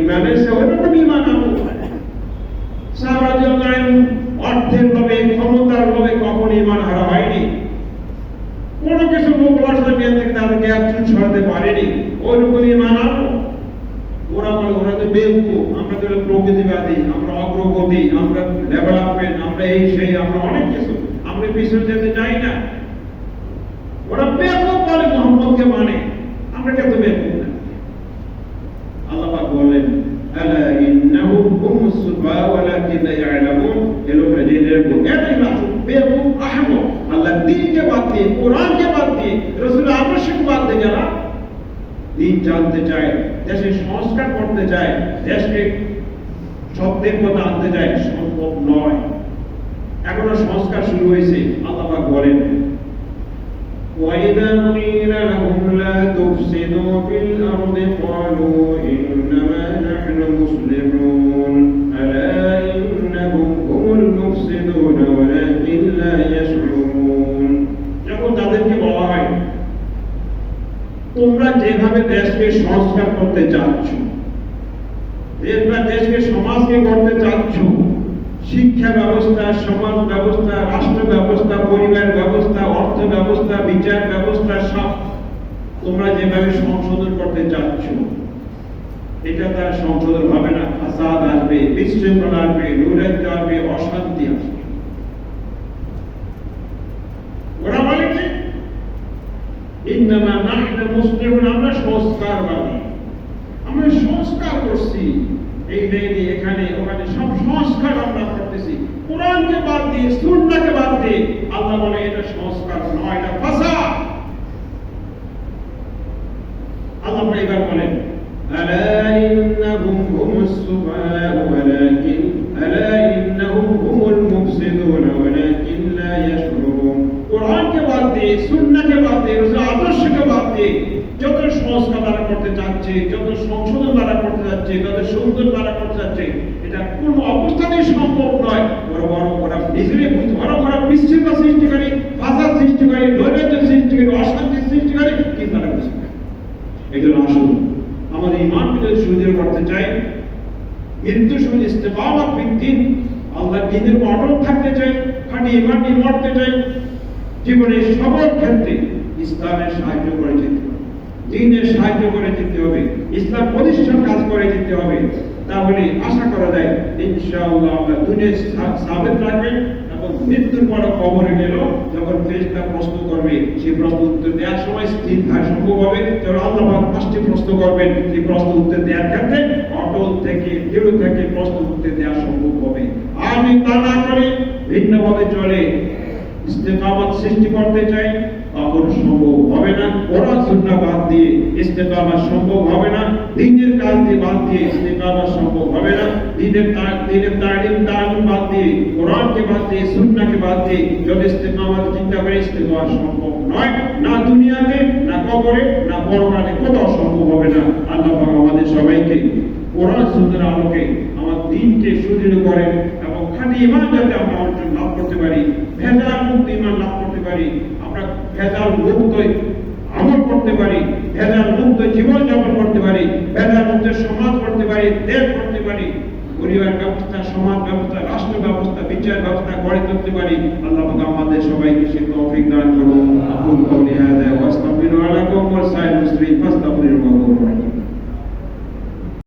ইমান এসে ওইরকম ইমান আনো সাহাবারা জানেন অর্থের লোভে ক্ষমতার লোভে কখন ইমান হারা হয়নি। কোনো কিছু লসটা নিয়ে থেকে তাদেরকে একজন সরাতে পারেনি। ওইরকম ইমান আনো। ওরা বলে, ওরা তো বেউকুফ আমরা তো প্রকৃতিবাদী, আমরা অগ্রগতি, আমরা ডেভেলপমেন্ট আমরা এই সেই, আমরা অনেক কিছু, আমরা পিছনে যেতে চাই না। ওরা বেকুফ বলে, মোহাম্মদকে মানে আমরা কেন বেকুফ না? আল্লাহ পাক বলেন আলা ইন্নাহুম হুমুস সুফা ওয়ালাকিন লা ইয়ালামুন এ লোকরা জেনে রাখো এটাই রাসূল বেকুফ আহমক আল্লাহ দ্বীনকে বাদ দিয়ে কোরআনকে বাদ দিয়ে রাসূল আদর্শকে বাদ দিয়ে যারা দিন জানতে চায় দেশের সংস্কার করতে চায় দেশকে শব্দের কথা আনতে চায় সম্ভব নয় এখনো সংস্কার শুরু হয়েছে আল্লাহ পাক বলেন وإذا قيل لهم لا تفسدوا في الأرض قالوا যেভাবে দেশকে সংস্কার করতে চাচ্ছ? দেশ বা দেশকে সমাজকে করতে চাচ্ছ? শিক্ষা ব্যবস্থা, সমাজ ব্যবস্থা, রাষ্ট্র ব্যবস্থা, পরিবার ব্যবস্থা, অর্থ ব্যবস্থা, বিচার ব্যবস্থা, সব তোমরা যেভাবে সংশোধন করতে চাচ্ছ, এটা তার সংশোধন হবে না। ফাসাদ আসবে, বিশৃঙ্খলা আসবে, নৈরাজ্য আসবে, অশান্তি আসবে ওরা বলে কি ইন্নামা নাহনা মুসলিমুন, আমরা সংস্কারবাদী আমরা সংস্কার করছি। এই নেই এখানে, ওখানে সব সংস্কার আমরা করতেছি। কোরআনকে বাদ দিয়ে, সুন্নাহকে বাদ দিয়ে আল্লাহ বলে, এটা সংস্কার নয়, এটা ফাসাদ। আল্লাহ এবার বলেন, আলা ইন্নাহুম হুমুস সুফাহা ওয়ালাকিন, আলা ইন্নাহুম হুমুল মুফসিদুন, ওয়ালাকিন লা ইয়াশকুরুন। কোরআনকে বাদ দিয়ে সুন্নাহ চাচ্ছে যত সংশোধন তারা করতে যাচ্ছে যত সুন্দর তারা করতে যাচ্ছে, এটা কোন অবস্থাতেই সম্ভব নয় বড় বড় ওরা নিজেরাই বুঝতে বড় বড় বিশৃঙ্খলা সৃষ্টিকারী ফাসাদ সৃষ্টিকারী, নৈরাজ্য সৃষ্টিকারী, অশান্তি সৃষ্টিকারী কিন্তু তারা বুঝবে না। এই জন্য আসুন, আমাদের ইমানকে যদি সুদৃঢ় করতে চাই মৃত্যু সময় ইস্তেফামত ভিত্তিক, আল্লাহ দিনের অটল থাকতে চাই, খাঁটি ইমান নিয়ে মরতে চাই, জীবনের সকল ক্ষেত্রে ইসলামের সাহায্য করে যেতে হবে দিনের সাহায্য করে যেতে হবে, ইসলাম প্রতিষ্ঠান কাজ করে যেতে হবে, তাহলে আশা করা যায় ইনশাআল্লাহ আমরা দুনিয়া সাবেত রাখবেন এবং মৃত্যুর পর কবরে গেল, যখন ফেরেশতা প্রশ্ন করবে সেই প্রশ্ন উত্তর দেওয়ার সময় স্থির থাকা সম্ভব হবে। যখন আল্লাহ পাক পাঁচটি প্রশ্ন করবেন সেই প্রশ্ন উত্তর দেওয়ার ক্ষেত্রে অটল থেকে, দৃঢ় থেকে প্রশ্ন উত্তর দেওয়া সম্ভব হবে। যদি তা না করে ভিন্নভাবে চলে, ইস্তেকামত সৃষ্টি করতে চাই। তখন সম্ভব হবে না। ওরা সুন্নাহ বাদ দিয়ে ইস্তেকামত সম্ভব হবে না। দিনের কাজ দিয়ে বাদ দিয়ে ইস্তেকামত সম্ভব হবে না। দিনের দিনের তালিম তালিম বাদ দিয়ে, কোরআনকে বাদ দিয়ে, সুন্নাহকে বাদ দিয়ে যদি ইস্তেকামত চিন্তা করে ইস্তেকামত সম্ভব নয়, না দুনিয়াতে, না কবরে, না পরকালে, কোথাও সম্ভব হবে না। আল্লাহ আমাদের সবাইকে কোরআন, সুন্নাহর আলোকে আমার দিনকে সুদৃঢ় করেন এবং খাঁটি ইমান যাতে আমরা অর্জন লাভ করতে পারি। ভেজাল মুক্ত ইমান লাভ করতে পারি আমরা ভেজাল মুক্ত আমল করতে পারি, ভেজাল মুক্ত জীবন যাপন করতে পারি, ভেজাল মুক্ত সমাজ করতে পারি, দেশ করতে পারি, পরিবার ব্যবস্থা, সমাজ ব্যবস্থা, রাষ্ট্র ব্যবস্থা, বিচার ব্যবস্থা গড়ে তুলতে পারি। আল্লাহ আমাদের সবাইকে সে তৌফিক দান করুন